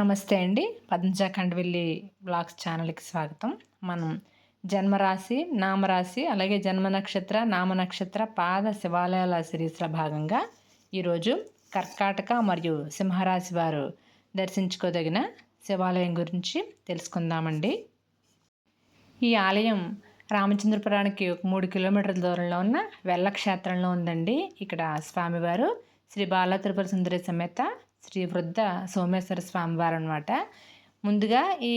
నమస్తే అండి. పద్మజ కండవెల్లి బ్లాగ్స్ ఛానల్కి స్వాగతం. మనం జన్మరాశి నామరాశి అలాగే జన్మ నక్షత్ర నామ నక్షత్ర పాద శివాలయాల సిరీస్లో భాగంగా ఈరోజు కర్కాటక మరియు సింహరాశి వారు దర్శించుకోదగిన శివాలయం గురించి తెలుసుకుందామండి. ఈ ఆలయం రామచంద్రపురానికి ఒక మూడు కిలోమీటర్ల దూరంలో ఉన్న వెల్ల క్షేత్రంలో ఉందండి. ఇక్కడ స్వామివారు శ్రీ బాల త్రిపుర సుందరి సమేత శ్రీ వృద్ధ సోమేశ్వర స్వామివారు అనమాట ముందుగా ఈ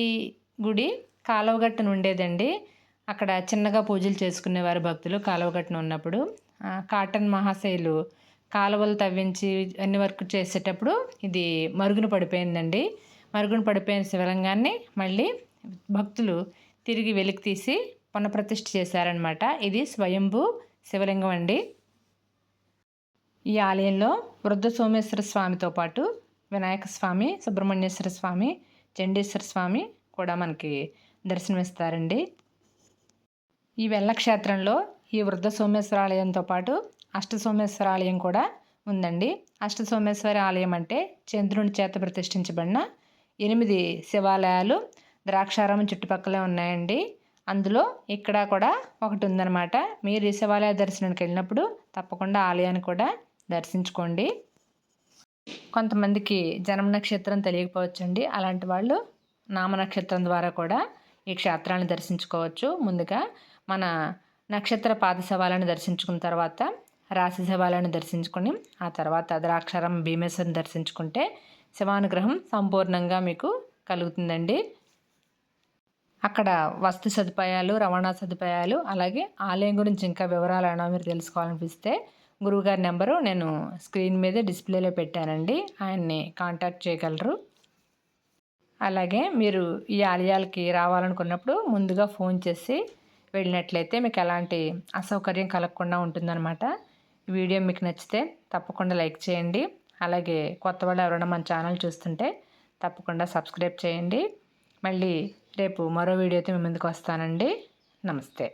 గుడి కాలువగట్టును ఉండేదండి. అక్కడ చిన్నగా పూజలు చేసుకునేవారు భక్తులు కాలువగట్టును ఉన్నప్పుడు. కాటన్ మహాశైలు కాలువలు తవ్వించి అన్ని వర్క్ చేసేటప్పుడు ఇది మరుగున పడిపోయిందండి. మరుగున పడిపోయిన శివలింగాన్ని మళ్ళీ భక్తులు తిరిగి వెలికి తీసి పునఃప్రతిష్ఠ చేశారనమాట ఇది స్వయంభూ శివలింగం అండి. ఈ ఆలయంలో వృద్ధ సోమేశ్వర స్వామితో పాటు వినాయక స్వామి సుబ్రహ్మణ్యేశ్వర స్వామి చండేశ్వర స్వామి కూడా మనకి దర్శనమిస్తారండి. ఈ వెల్లక్షేత్రంలో ఈ వృద్ధ సోమేశ్వర ఆలయంతో పాటు అష్ట సోమేశ్వర ఆలయం కూడా ఉందండి. అష్ట సోమేశ్వర ఆలయం అంటే చంద్రుని చేత ప్రతిష్ఠించబడిన ఎనిమిది శివాలయాలు ద్రాక్షారామం చుట్టుపక్కలే ఉన్నాయండి. అందులో ఇక్కడ కూడా ఒకటి ఉందన్నమాట. మీరు ఈ శివాలయ దర్శనానికి వెళ్ళినప్పుడు తప్పకుండా ఆలయాన్ని కూడా దర్శించుకోండి. కొంతమందికి జన్మ నక్షత్రం తెలియకపోవచ్చండి. అలాంటి వాళ్ళు నామ నక్షత్రం ద్వారా కూడా ఈ క్షేత్రాన్ని దర్శించుకోవచ్చు. ముందుగా మన నక్షత్ర పాదశవాలను దర్శించుకున్న తర్వాత రాశి శవాలను దర్శించుకొని ఆ తర్వాత ద్రాక్షారం భీమేశ్వరిని దర్శించుకుంటే శివానుగ్రహం సంపూర్ణంగా మీకు కలుగుతుందండి. అక్కడ వస్తు సదుపాయాలు రవాణా సదుపాయాలు అలాగే ఆలయం గురించి ఇంకా వివరాలు అయినా మీరు తెలుసుకోవాలనిపిస్తే గురువుగారి నెంబరు నేను స్క్రీన్ మీద డిస్ప్లేలో పెట్టానండి. ఆయన్ని కాంటాక్ట్ చేయగలరు. అలాగే మీరు ఈ ఆలయాలకి రావాలనుకున్నప్పుడు ముందుగా ఫోన్ చేసి వెళ్ళినట్లయితే మీకు ఎలాంటి అసౌకర్యం కలగకుండా ఉంటుందన్నమాట. వీడియో మీకు నచ్చితే తప్పకుండా లైక్ చేయండి. అలాగే కొత్త వాళ్ళు ఎవరైనా మన ఛానల్ చూస్తుంటే తప్పకుండా సబ్స్క్రైబ్ చేయండి. మళ్ళీ రేపు మరో వీడియోతో మీ ముందుకు వస్తానండి. నమస్తే.